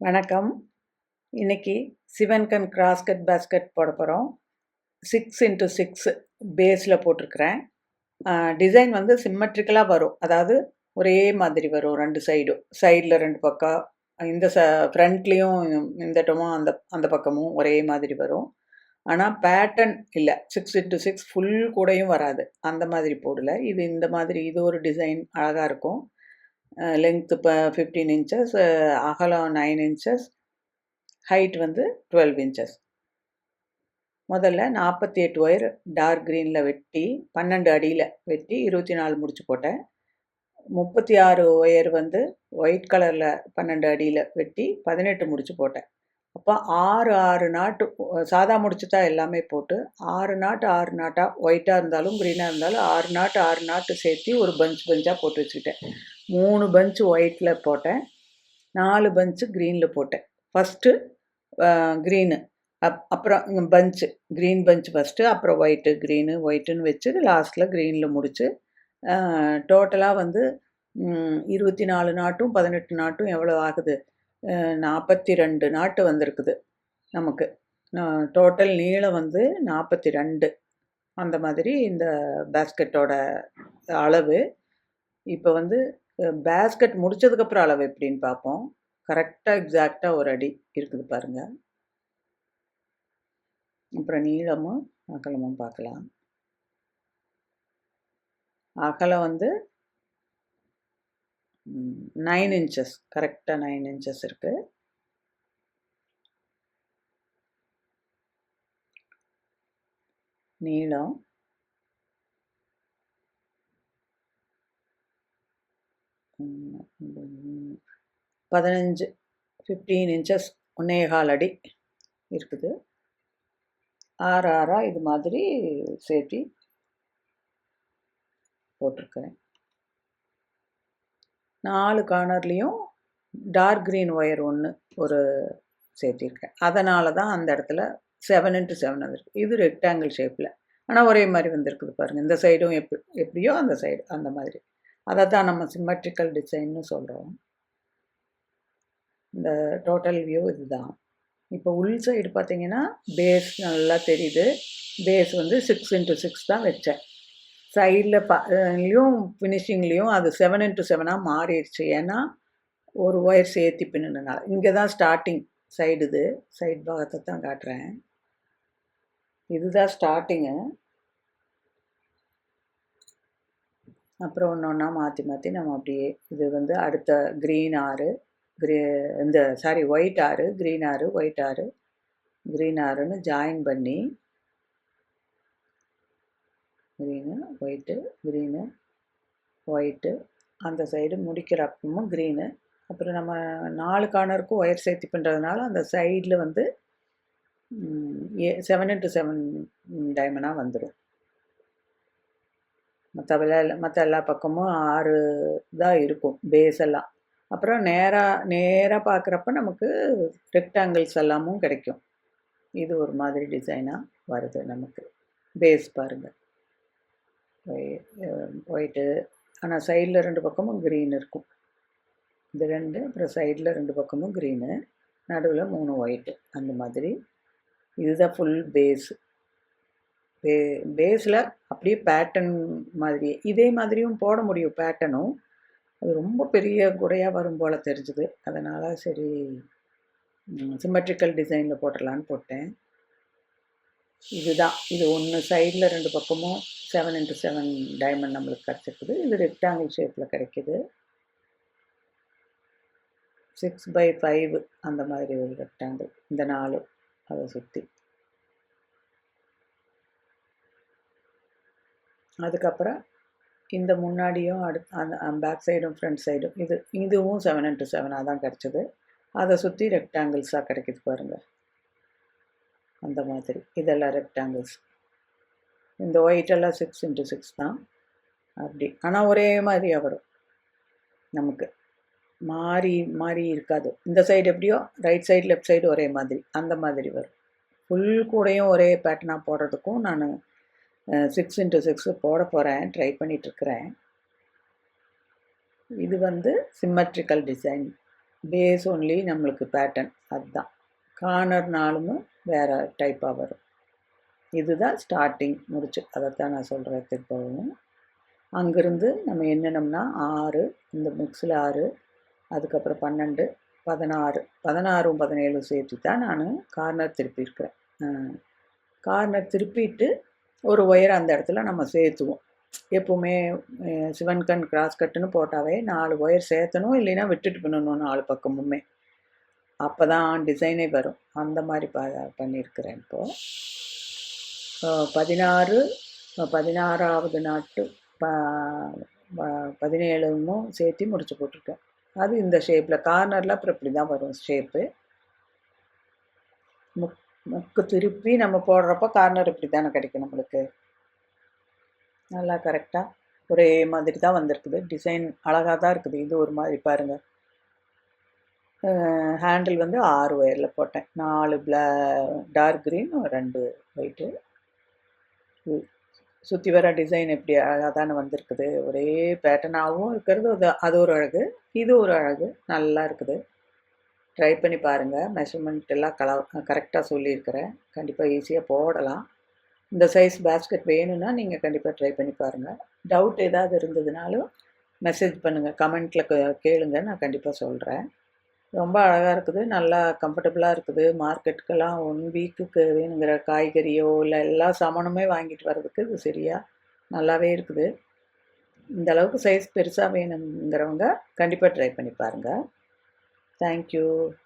வணக்கம். இன்னைக்கு சிவன்கன் cross cut basket போட போகிறோம் சிக்ஸ் இன்ட்டு சிக்ஸ் பேஸில் போட்டிருக்கிறேன். டிசைன் வந்து சிம்மட்ரிக்கலாக வரும். அதாவது ஒரே மாதிரி வரும் ரெண்டு சைடும் சைடில் ரெண்டு பக்கம் இந்த ச ஃப்ரண்ட்லேயும் இந்த இடமும் அந்த அந்த பக்கமும் ஒரே மாதிரி வரும். ஆனால் பேட்டர்ன் இல்லை. சிக்ஸ் இன்ட்டு சிக்ஸ் ஃபுல் கூடையும் வராது. அந்த மாதிரி போடல. இது இந்த மாதிரி இது ஒரு டிசைன் அழகாக இருக்கும். லென்த்து இப்போ ஃபிஃப்டீன் இன்ச்சஸ் அகலம் நைன் இன்ச்சஸ் ஹைட் வந்து டுவெல் இன்ச்சஸ் முதல்ல நாற்பத்தி எட்டு ஒயர் டார்க் க்ரீனில் வெட்டி பன்னெண்டு அடியில் வெட்டி இருபத்தி நாலு முடிச்சு போட்டேன். முப்பத்தி ஆறு ஒயர் வந்து ஒயிட் கலரில் பன்னெண்டு அடியில் வெட்டி பதினெட்டு முடிச்சு போட்டேன். அப்போ ஆறு ஆறு நாட்டு சாதா முடிச்சு தான் எல்லாமே போட்டு ஆறு நாட்டு ஆறு நாட்டாக ஒயிட்டாக இருந்தாலும் க்ரீனாக இருந்தாலும் ஆறு நாட்டு ஆறு நாட்டு சேர்த்து ஒரு பஞ்ச் பஞ்சாக போட்டு வச்சுக்கிட்டேன். மூணு பஞ்சு ஒயிட்டில் போட்டேன். நாலு பஞ்சு க்ரீனில் போட்டேன். ஃபஸ்ட்டு க்ரீனு அப் அப்புறம் பஞ்சு க்ரீன் பஞ்ச் ஃபஸ்ட்டு அப்புறம் ஒயிட்டு க்ரீனு ஒயிட்டுன்னு வச்சு லாஸ்ட்டில் க்ரீனில் முடித்து டோட்டலாக வந்து இருபத்தி நாலு நாட்டும் பதினெட்டு நாட்டும் எவ்வளோ ஆகுது? நாற்பத்தி ரெண்டு நாட்டு வந்திருக்குது நமக்கு. டோட்டல் நீளம் வந்து நாற்பத்தி ரெண்டு அந்த மாதிரி இந்த பேஸ்கெட்டோட அளவு. இப்போ வந்து பேஸ்கெட் முடிச்சதுக்கப்புறம் அளவு எப்படின்னு பார்ப்போம். கரெக்டாக எக்ஸாக்டாக ஒரு அடி இருக்குது பாருங்கள் அப்புறம் நீளமும் அகலமும் பார்க்கலாம். அகலம் வந்து நைன் இன்ச்சஸ் கரெக்டாக நைன் இன்ச்சஸ் இருக்குது நீளம் பதினஞ்சு ஃபிஃப்டீன் இன்ச்சஸ் ஒன்னேகால் அடி இருக்குது. ஆறு ஆறாக இது மாதிரி சேர்த்தி போட்டிருக்கிறேன். நாலு கார்னர்லேயும் டார்க் க்ரீன் ஒயர் ஒன்று ஒரு சேர்த்திருக்கேன் அதனால தான் அந்த இடத்துல செவன் இன்ட்டு செவன் வந்துருக்கு இது ரெக்டாங்கிள் ஷேப்பில் ஆனால் ஒரே மாதிரி வந்திருக்குது பாருங்கள் இந்த சைடும் எப் எப்படியோ அந்த சைடு அந்த மாதிரி. அதை தான் நம்ம சிம்மெட்ரிக்கல் டிசைன்னு சொல்கிறோம் இந்த டோட்டல் வியூ இதுதான். இப்போ உள் சைடு பார்த்தீங்கன்னா பேஸ் நல்லா தெரியுது. பேஸ் வந்து சிக்ஸ் இன்ட்டு சிக்ஸ் தான் வச்சேன். சைடில் பாலையும் ஃபினிஷிங்லேயும் அது செவன் இன்ட்டு செவனாக மாறிடுச்சு. ஏன்னா ஒரு ஒயர் சேர்த்தி பின்னுனால இங்கே தான் ஸ்டார்டிங் சைடு இது. சைடு பாகத்தை தான் காட்டுறேன். இதுதான் ஸ்டார்டிங்கு அப்புறம் ஒன்று ஒன்றா மாற்றி மாற்றி நம்ம அப்படியே இது வந்து அடுத்த க்ரீன் ஆறு க்ரீ இந்த சாரி ஒயிட் ஆறு க்ரீன் ஆறு ஒயிட் ஆறு க்ரீன் ஆறுன்னு ஜாயின் பண்ணி க்ரீனு ஒயிட்டு க்ரீனு ஒயிட்டு அந்த சைடு முடிக்கிற அப்பமும் க்ரீனு அப்புறம் நம்ம நாலு கார்னருக்கும் ஒயர் சேர்த்தி பண்ணுறதுனால அந்த சைடில் வந்து ஏ செவன் இன்ட்டு செவன் டைமண்டாக வந்துடும் மற்ற மற்ற எல்லா பக்கமும் ஆறு தான் இருக்கும் பேஸ் எல்லாம். அப்புறம் நேராக நேராக பார்க்குறப்ப நமக்கு ரெக்டாங்கிள்ஸ் எல்லாமும் கிடைக்கும். இது ஒரு மாதிரி டிசைனாக வருது நமக்கு. பேஸ் பாருங்கள் ஒயிட்டு ஆனால் சைடில் ரெண்டு பக்கமும் க்ரீன் இருக்கும். இது ரெண்டு அப்புறம் சைடில் ரெண்டு பக்கமும் க்ரீனு நடுவில் மூணு ஒயிட்டு அந்த மாதிரி. இதுதான் ஃபுல் பேஸு பே பேஸில் அப்படியே பேட்டர்ன் மாதிரி இதே மாதிரியும் போட முடியும் பேட்டர்னும் அது ரொம்ப பெரிய குடையாக வரும் போல் தெரிஞ்சுது. அதனால் சரி சிமெட்ரிக்கல் டிசைனில் போட்டுடலான்னு போட்டேன். இதுதான். இது ஒன்று சைடில் ரெண்டு பக்கமும் செவன் இன்ட்டு செவன் டைமண்ட் நம்மளுக்கு கிடச்சிருக்குது. இது ரெக்டாங்கிள் ஷேப்பில் கிடைக்கிது. சிக்ஸ் பை ஃபைவ் அந்த மாதிரி ஒரு ரெக்டாங்கிள் இந்த நாலு அதை சுற்றி அதுக்கப்புறம் இந்த முன்னாடியும் அடு அந்த பேக் சைடும் ஃப்ரண்ட் சைடும் இது இதுவும் செவன் இன்ட்டு செவனாக தான் கிடச்சிது. அதை சுற்றி ரெக்டாங்கிள்ஸாக கிடைக்கிது பாருங்கள் அந்த மாதிரி. இதெல்லாம் ரெக்டாங்கிள்ஸ் இந்த ஒயிட்டெல்லாம் சிக்ஸ் இன்ட்டு சிக்ஸ் தான். அப்படி. ஆனால் ஒரே மாதிரியாக வரும். நமக்கு. மாறி மாறி இருக்காது. இந்த சைடு எப்படியோ ரைட் சைடு லெஃப்ட் சைடு ஒரே மாதிரி. அந்த மாதிரி வரும். ஃபுல் கூடையும் ஒரே பேட்டர்னாக போடுறதுக்கும் நான் சிக்ஸ் இன்ட்டு சிக்ஸு போட போகிறேன் ட்ரை பண்ணிகிட்ருக்கிறேன் இது வந்து சிம்மட்ரிக்கல் டிசைன் பேஸ் ஒன்லி நம்மளுக்கு பேட்டர்ன் அதுதான். கார்னர்னாலும் வேறு டைப்பாக வரும். இதுதான் ஸ்டார்டிங் முடிச்சு. அதைத்தான் நான் சொல்கிறேன் திருப்பவும் அங்கேருந்து நம்ம என்னென்னம்னா ஆறு இந்த மிக்ஸில் ஆறு அதுக்கப்புறம் பன்னெண்டு பதினாறு. பதினாறும் பதினேழும் சேர்த்து தான் நான் கார்னர் திருப்பியிருக்கிறேன். கார்னர் திருப்பிட்டு ஒரு ஒயர் அந்த இடத்துல நம்ம சேர்த்துவோம். எப்போவுமே சிவன் கண் கிராஸ் கட்டுன்னு போட்டாவே நாலு ஒயர் சேர்த்தணும் இல்லைன்னா விட்டுட்டு பண்ணணும் நாலு பக்கமுமே. அப்போ தான் டிசைனே வரும். அந்த மாதிரி ப பண்ணியிருக்கிறேன் இப்போது பதினாறு பதினாறாவது நாட்டு ப- பதினேழுமும் சேர்த்து முடிச்சு போட்டிருக்கேன். அது இந்த ஷேப்பில் கார்னரில் அப்புறம் இப்படி தான் வரும் ஷேப்பு முக் முக்கு திருப்பி நம்ம போடுறப்ப கார்னர் இப்படி தானே கிடைக்கும் நம்மளுக்கு. நல்லா கரெக்டாக ஒரே மாதிரி தான் வந்திருக்குது. டிசைன் அழகாக தான் இருக்குது. இது ஒரு மாதிரி பாருங்கள் ஹேண்டில் வந்து ஆறு ஒயரில் போட்டேன். நாலு பிளா டார்க் க்ரீன் ரெண்டு ஒயிட்டு சுற்றி வர டிசைன் எப்படி அழகாக தானே வந்திருக்குது. ஒரே பேட்டர்னாகவும் இருக்கிறது. அது அது ஒரு அழகு இது ஒரு அழகு. நல்லா இருக்குது. ட்ரை பண்ணி பாருங்கள் மெஷர்மெண்ட் எல்லாம் கல கரெக்டாக சொல்லியிருக்கிறேன். கண்டிப்பாக ஈஸியாக போடலாம். இந்த சைஸ் பேஸ்கெட் வேணும்னா நீங்கள் கண்டிப்பாக ட்ரை பண்ணி பாருங்கள் டவுட் ஏதாவது இருந்ததுனாலும் மெசேஜ் பண்ணுங்கள் கமெண்ட்டில் கேளுங்க. நான் கண்டிப்பாக சொல்கிறேன் ரொம்ப அழகாக இருக்குது. நல்லா கம்ஃபர்டபுளாக இருக்குது. மார்க்கெட்டுக்கெல்லாம் ஒன் வீக்குக்கு வேணுங்கிற காய்கறியோ இல்லை எல்லா சாமானுமே வாங்கிட்டு வர்றதுக்கு இது சரியாக நல்லாவே இருக்குது. இந்த அளவுக்கு சைஸ் பெருசாக வேணுங்கிறவங்க கண்டிப்பாக ட்ரை பண்ணி பாருங்கள் Thank you.